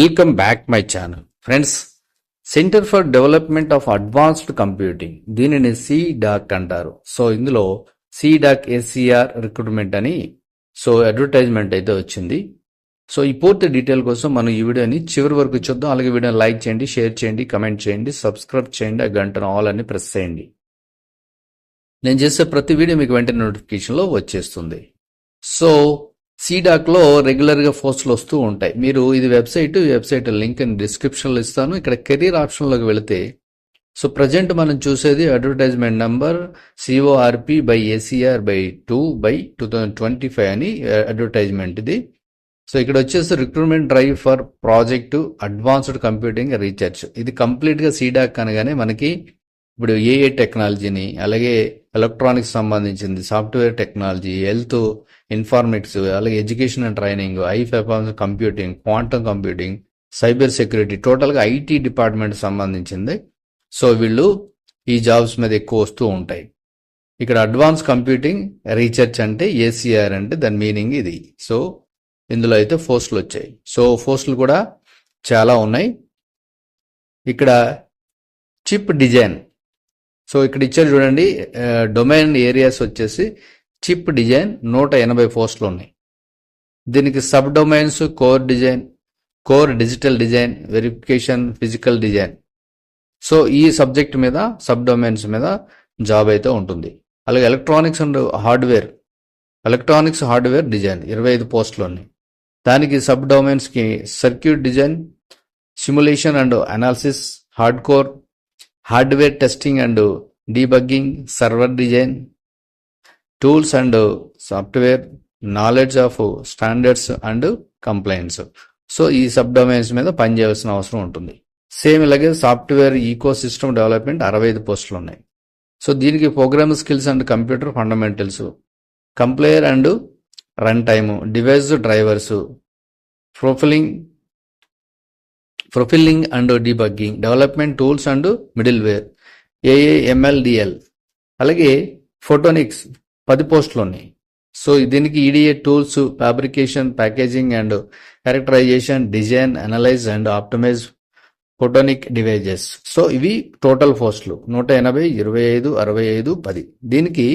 Welcome back my channel friends centre for development of advanced computing దీనిని సిడాక్ అంటారు. So ఇందులో CDAC SCR recruitment అని so advertisement అయితే వచ్చింది. సో ఈ పూర్తి డీటెయిల్ కోసం మనం ఈ వీడియోని చివరి వరకు చూద్దాం. అలాగే వీడియోని లైక్ చేయండి షేర్ చేయండి కమెంట్ చేయండి సబ్స్క్రైబ్ చేయండి ఆ గంటను ఆల్ అని ప్రెస్ చేయండి. నేను చేసే ప్రతి వీడియో మీకు వెంటనే నోటిఫికేషన్లో వచ్చేస్తుంది. సో సీడాక్లో రెగ్యులర్గా పోస్టులు వస్తూ ఉంటాయి. మీరు ఇది వెబ్సైట్ ఈ వెబ్సైట్ లింక్ డిస్క్రిప్షన్లో ఇస్తాను. ఇక్కడ కెరీర్ ఆప్షన్లోకి వెళితే సో ప్రజెంట్ మనం చూసేది advertisement number CORP by ACR by two by two thousand twenty five అని అడ్వర్టైజ్మెంట్ ఇది. సో ఇక్కడ వచ్చేసి recruitment drive for project advanced computing research ఇది కంప్లీట్గా సీడాక్ అనగానే మనకి ఇప్పుడు ఏఏ టెక్నాలజీని అలాగే ఎలక్ట్రానిక్స్ సంబంధించింది సాఫ్ట్వేర్ టెక్నాలజీ హెల్త్ ఇన్ఫార్మేటిక్స్ అలాగే education and training high performance computing quantum computing cyber security టోటల్గా ఐటీ డిపార్ట్మెంట్ సంబంధించింది. సో వీళ్ళు ఈ జాబ్స్ మీద ఎక్కువ వస్తూ ఉంటాయి. ఇక్కడ అడ్వాన్స్ కంప్యూటింగ్ రీసెర్చ్ అంటే ఏసీఆర్ అంటే దాని మీనింగ్ ఇది. సో ఇందులో అయితే పోస్టులు వచ్చాయి. సో పోస్టులు కూడా చాలా ఉన్నాయి. ఇక్కడ చిప్ డిజైన్. సో ఇక్కడ ఇచ్చారు చూడండి డొమైన్ ఏరియాస్ వచ్చేసి చిప్ డిజైన్ నూట ఎనభై పోస్టులు ఉన్నాయి. దీనికి sub domains core design core digital design verification physical design. So ఈ సబ్జెక్ట్ మీద సబ్ డొమైన్స్ మీద జాబ్ అయితే ఉంటుంది. అలాగే electronics and hardware electronics hardware design ఇరవై ఐదు పోస్టులు ఉన్నాయి. దానికి sub డొమైన్స్కి circuit design simulation and analysis hard core hardware testing and debugging server design tools and software knowledge of standards and complaints so ఈ సబ్ డొమైన్స్ మీద పనిచేయాల్సిన అవసరం ఉంటుంది. సేమ్ ఇలాగే సాఫ్ట్వేర్ ఈకో సిస్టమ్ డెవలప్మెంట్ అరవై ఐదు పోస్టులు ఉన్నాయి. సో దీనికి program skills and computer fundamentals compiler and run time device drivers profiling profiling and debugging development tools and middleware AAMLDL అలాగే ఫోటోనిక్స్ పది పోస్టులు ఉన్నాయి. సో దీనికి EDA tools fabrication packaging and characterisation design analyse and optimise photonic devices so ఇవి total పోస్టులు. నూట ఎనభై ఇరవై ఐదు అరవై ఐదు పది. దీనికి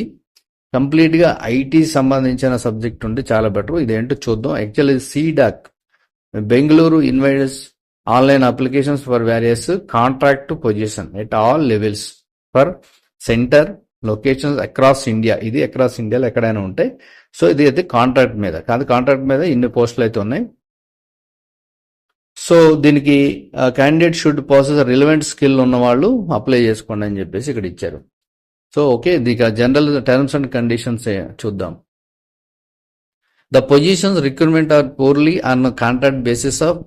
కంప్లీట్గా ఐటీ సంబంధించిన సబ్జెక్ట్ ఉంటే చాలా బెటర్ ఇదేంటో చూద్దాం. Actually CDAC Bengaluru invites online applications for various contract position at all levels for centre locations across India ఇది అక్రాస్ ఇండియాలో ఎక్కడైనా ఉంటాయి సో ఇది అయితే కాంట్రాక్ట్ మీద. కాదు కాంట్రాక్ట్ మీద ఇన్ని పోస్టులు అయితే ఉన్నాయి. సో దీనికి candidate should process relevant skill ఉన్న వాళ్ళు అప్లై చేసుకోండి అని చెప్పేసి ఇక్కడ ఇచ్చారు. సో ఓకే దీనికి జనరల్ టర్మ్స్ అండ్ కండిషన్స్ చూద్దాం. The positions recruitment are purely on contract basis of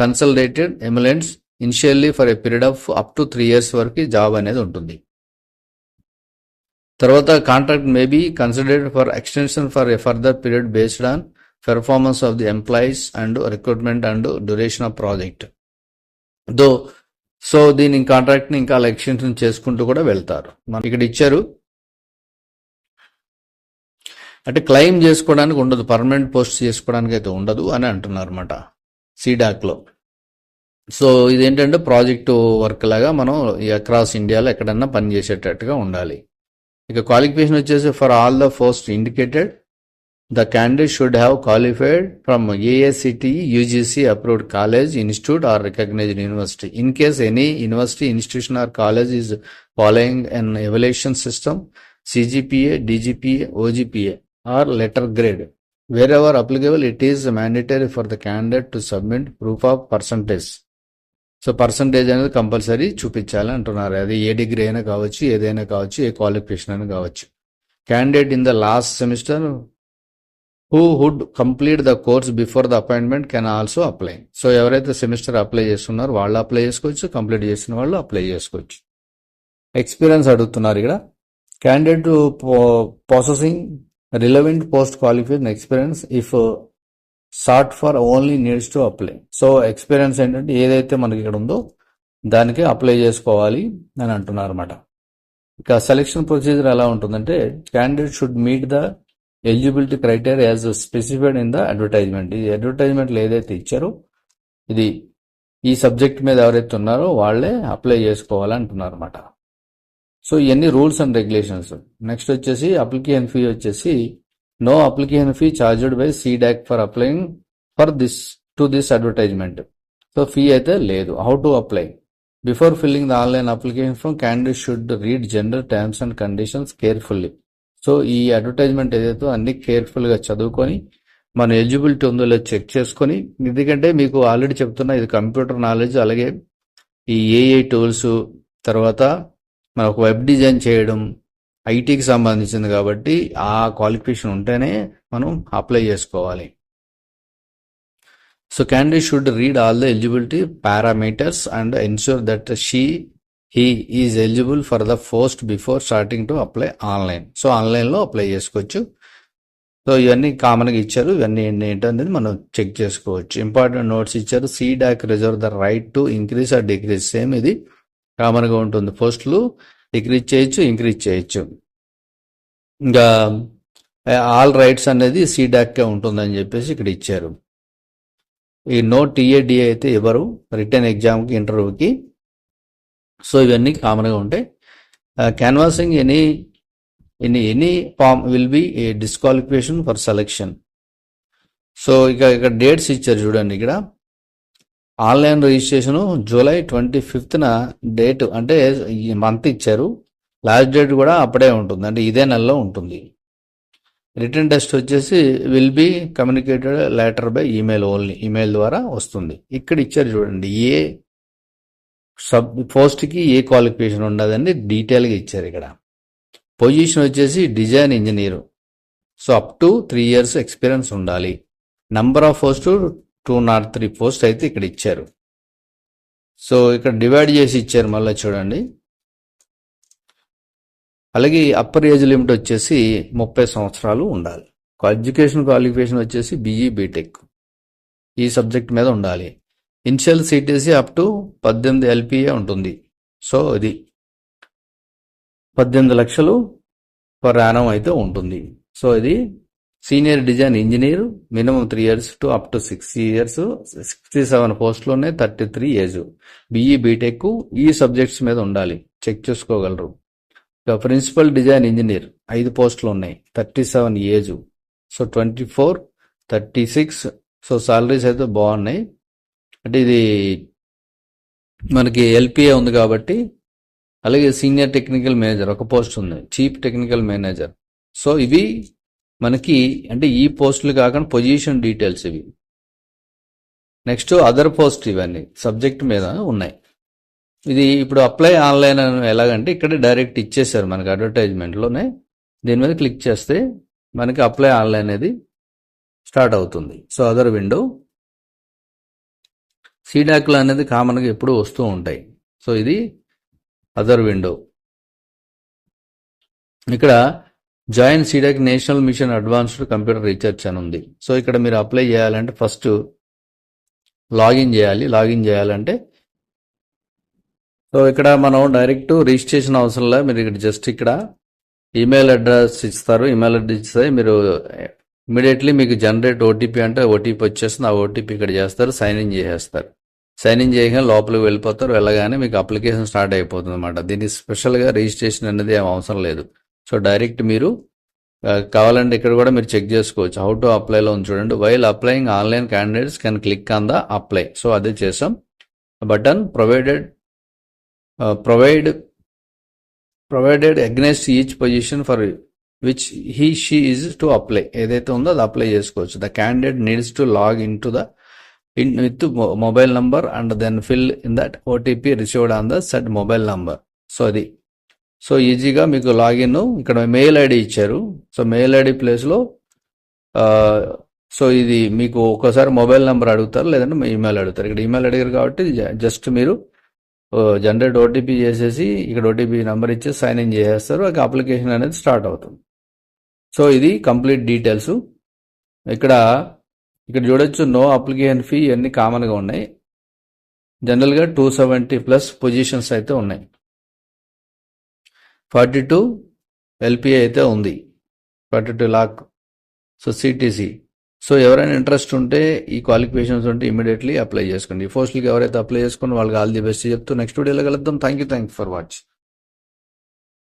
consolidated emoluments initially for a period of up to three years వరకు జాబ్ అనేది ఉంటుంది. తర్వాత contract may be considered for extension for a further period based on performance of the employees and recruitment and duration of project though so దీని కాంట్రాక్ట్ని ఇంకా అలా extension చేసుకుంటూ కూడా వెళ్తారు. మనం ఇక్కడ ఇచ్చారు. అంటే క్లెయిమ్ చేసుకోవడానికి ఉండదు. పర్మనెంట్ పోస్ట్ చేసుకోవడానికి అయితే ఉండదు అని అంటున్నారు అనమాట సీడాక్లో సో ఇదేంటంటే ప్రాజెక్టు వర్క్ లాగా మనం అక్రాస్ ఇండియాలో ఎక్కడన్నా పనిచేసేటట్టుగా ఉండాలి. ఇక క్వాలిఫికేషన్ వచ్చేసి for all the post indicated the candidate should have qualified from AICTE UGC approved college institute or recognised university in case any university institution or college is following an evaluation system CGPA DGPA OGPA or letter grade wherever applicable it is mandatory for the candidate to submit proof of percentage so percentage అనేది compulsory చూపించాలి అంటున్నారు. అది ఏ degree అయినా కావచ్చు ఏదైనా కావచ్చు ఏ qualification అయినా కావచ్చు. Candidate in the last semester who would complete the course before the appointment can also apply so ఎవరైతే సెమిస్టర్ అప్లై చేస్తున్నారో వాళ్ళు అప్లై చేసుకోవచ్చు కంప్లీట్ చేసిన వాళ్ళు అప్లై చేసుకోవచ్చు. ఎక్స్పీరియన్స్ అడుగుతున్నారు ఇక్కడ. Candidate processing relevant post qualification experience if sought for only needs to apply so experience ఏంటంటే ఏదైతే మనకి ఇక్కడ ఉందో దానికి అప్లై చేసుకోవాలి అని అంటున్నారు అనమాట ఇక సెలెక్షన్ ప్రొసీజర్ ఎలా ఉంటుందంటే candidate should meet the eligibility criteria as specified in the advertisement ఈ అడ్వర్టైజ్మెంట్లో ఏదైతే ఇచ్చారో ఇది ఈ సబ్జెక్ట్ మీద ఎవరైతే ఉన్నారో వాళ్ళే అప్లై చేసుకోవాలంటున్నారు అనమాట సో ఇవన్నీ రూల్స్ అండ్ రెగ్యులేషన్స్ నెక్స్ట్ వచ్చేసి అప్లికేషన్ ఫీ వచ్చేసి no application fee charged by CDAC for applying for this to this advertisement so fee అయితే లేదు. How to apply before filling the online application form candidate should read general terms and conditions carefully so ఈ advertisement ఏదైతే అన్ని కేర్ఫుల్గా చదువుకొని మన eligibility ఉందో లేదో చెక్ చేసుకొని ఎందుకంటే మీకు ఆల్రెడీ చెప్తున్నా ఇది కంప్యూటర్ నాలెడ్జ్ అలాగే ఈ ఏఐ టూల్స్ తర్వాత మన ఒక వెబ్ డిజైన్ చేయడం ఐటీకి సంబంధించింది కాబట్టి ఆ క్వాలిఫికేషన్ ఉంటేనే మనం అప్లై చేసుకోవాలి. So candidate should read all the eligibility parameters and ensure that she he is eligible for the post before starting to apply online so ఆన్లైన్లో అప్లై చేసుకోవచ్చు. సో ఇవన్నీ కామన్గా ఇచ్చారు. ఇవన్నీ ఏంటి ఏంటనేది మనం చెక్ చేసుకోవచ్చు. ఇంపార్టెంట్ నోట్స్ ఇచ్చారు. CDAC reserve the right to increase or decrease same ఇది. కామన్గా ఉంటుంది. పోస్టులు డిక్రీజ్ చేయొచ్చు ఇంక్రీజ్ చేయొచ్చు. ఇంకా ఆల్ రైట్స్ అనేది సీడాక్కే ఉంటుందని చెప్పేసి ఇక్కడ ఇచ్చారు. ఈ నో టీఏడిఏ అయితే ఇవ్వరు రిటర్న్ ఎగ్జామ్కి ఇంటర్వ్యూకి. సో ఇవన్నీ కామన్గా ఉంటాయి. Canvassing any in any form will be a disqualification for selection. So ఇక ఇక్కడ డేట్స్ ఇచ్చారు చూడండి ఇక్కడ. Online registration July twenty fifth date అంటే ఈ మంత్ ఇచ్చారు. లాస్ట్ డేట్ కూడా అప్పుడే ఉంటుంది. అంటే ఇదే నెలలో ఉంటుంది. రిటర్న్ టెస్ట్ వచ్చేసి will be communicated letter by email only. Email ద్వారా వస్తుంది. ఇక్కడ ఇచ్చారు చూడండి. ఏ సబ్ పోస్ట్కి ఏ క్వాలిఫికేషన్ ఉండదండి. డీటెయిల్గా ఇచ్చారు ఇక్కడ. పొజిషన్ వచ్చేసి design engineer. So up to three years experience ఉండాలి. Number of post two not three post అయితే ఇక్కడ ఇచ్చారు. సో ఇక్కడ డివైడ్ చేసి ఇచ్చారు మళ్ళీ చూడండి. అలాగే అప్పర్ ఏజ్ లిమిట్ వచ్చేసి ముప్పై సంవత్సరాలు ఉండాలి. ఎడ్యుకేషన్ క్వాలిఫికేషన్ వచ్చేసి బీఈ బీటెక్ ఈ సబ్జెక్ట్ మీద ఉండాలి. ఇనిషియల్ సిటీసీ అప్ టు పద్దెనిమిది ఎల్పిఏ ఉంటుంది. సో ఇది పద్దెనిమిది లక్షలు పర్ యానం అయితే ఉంటుంది. సో ఇది senior design engineer minimum three years to up to six years sixty seven పోస్టులోనే thirty three age. BE BTech ఈ సబ్జెక్ట్స్ మీద ఉండాలి. చెక్ చేసుకోగలరు. ఇక ప్రిన్సిపల్ డిజైన్ ఇంజనీర్ ఐదు పోస్టులు ఉన్నాయి thirty seven age. So twenty four thirty six so salaries అయితే బాగున్నాయి. అంటే ఇది మనకి ఎల్పిఏ ఉంది కాబట్టి అలాగే సీనియర్ టెక్నికల్ మేనేజర్ ఒక పోస్ట్ ఉంది చీఫ్ టెక్నికల్ మేనేజర్. సో ఇవి మనకి అంటే ఈ పోస్టులు కాకుండా పొజిషన్ డీటెయిల్స్ ఇవి. నెక్స్ట్ అదర్ పోస్ట్ ఇవన్నీ సబ్జెక్ట్ మీద ఉన్నాయి. ఇది ఇప్పుడు అప్లై ఆన్లైన్ అని ఎలాగంటే ఇక్కడ డైరెక్ట్ ఇచ్చేసారు మనకి అడ్వర్టైజ్మెంట్లోనే. దీని మీద క్లిక్ చేస్తే మనకి అప్లై ఆన్లైన్ అనేది స్టార్ట్ అవుతుంది. So other window. సీడాక్లు అనేది కామన్గా ఎప్పుడు వస్తూ ఉంటాయి. సో ఇది అదర్ విండో. ఇక్కడ join CDAC national mission advanced computer research అని ఉంది. సో ఇక్కడ మీరు అప్లై చేయాలంటే ఫస్ట్ లాగిన్ చేయాలి. లాగిన్ చేయాలంటే సో ఇక్కడ మనం డైరెక్ట్ రిజిస్ట్రేషన్ అవసరం లేదు. మీరు ఇక్కడ జస్ట్ ఇక్కడ ఈమెయిల్ అడ్రస్ ఇస్తారు. ఈమెయిల్ అడ్రస్ ఇస్తే మీరు ఇమీడియట్లీ మీకు జనరేట్ ఓటీపీ అంటే ఓటీపీ వచ్చేస్తుంది. ఆ ఓటీపీ ఇక్కడ చేస్తారు. సైన్ ఇన్ చేసేస్తారు. సైన్ ఇన్ చేయగానే లోపలికి వెళ్ళిపోతారు. వెళ్ళగానే మీకు అప్లికేషన్ స్టార్ట్ అయిపోతుంది అనమాట దీనికి స్పెషల్గా రిజిస్ట్రేషన్ అనేది ఏం అవసరం లేదు. సో డైరెక్ట్ మీరు కావాలంటే ఇక్కడ కూడా మీరు చెక్ చేసుకోవచ్చు. హౌ టు అప్లైలో ఉంది చూడండి. While applying online candidates can click on the apply so అదే చేసాం. Button provided provide provided against each position for which he she is to apply ఏదైతే ఉందో అది అప్లై చేసుకోవచ్చు. The candidate needs to log in to the in with mobile number and then fill in that OTP received on the set mobile number so అది so ఈజీగా మీకు login ఇక్కడ mail ID ఇచ్చారు. So mail ID ప్లేస్లో so ఇది మీకు ఒక్కసారి mobile number అడుగుతారు లేదంటే మీ ఈమెయిల్ అడుగుతారు. ఇక్కడ ఈమెయిల్ అడిగారు కాబట్టి జస్ట్ మీరు జనరేట్ ఓటీపీ చేసేసి ఇక్కడ ఓటీపీ నెంబర్ ఇచ్చి సైన్ ఇన్ చేసేస్తారు. ఒక అప్లికేషన్ అనేది స్టార్ట్ అవుతుంది. సో ఇది కంప్లీట్ డీటెయిల్స్. ఇక్కడ ఇక్కడ చూడొచ్చు నో అప్లికేషన్ ఫీ ఇవన్నీ కామన్గా ఉన్నాయి. జనరల్గా టూ సెవెంటీ ప్లస్ పొజిషన్స్ అయితే ఉన్నాయి. ఫార్టీ టూ ఎల్పిఏ అయితే ఉంది. Forty two lakh. So CTC so ఎవరైనా ఇంట్రెస్ట్ ఉంటే ఈ క్వాలిఫికేషన్స్ ఉంటే ఇమీడియట్లీ అప్లై చేసుకోండి. ఈ పోస్టులకి ఎవరైతే అప్లై చేసుకుని వాళ్ళకి ఆల్ ది బెస్ట్ చెప్తూ నెక్స్ట్ వీడియోలో కలుద్దాం. Thank you thank for watch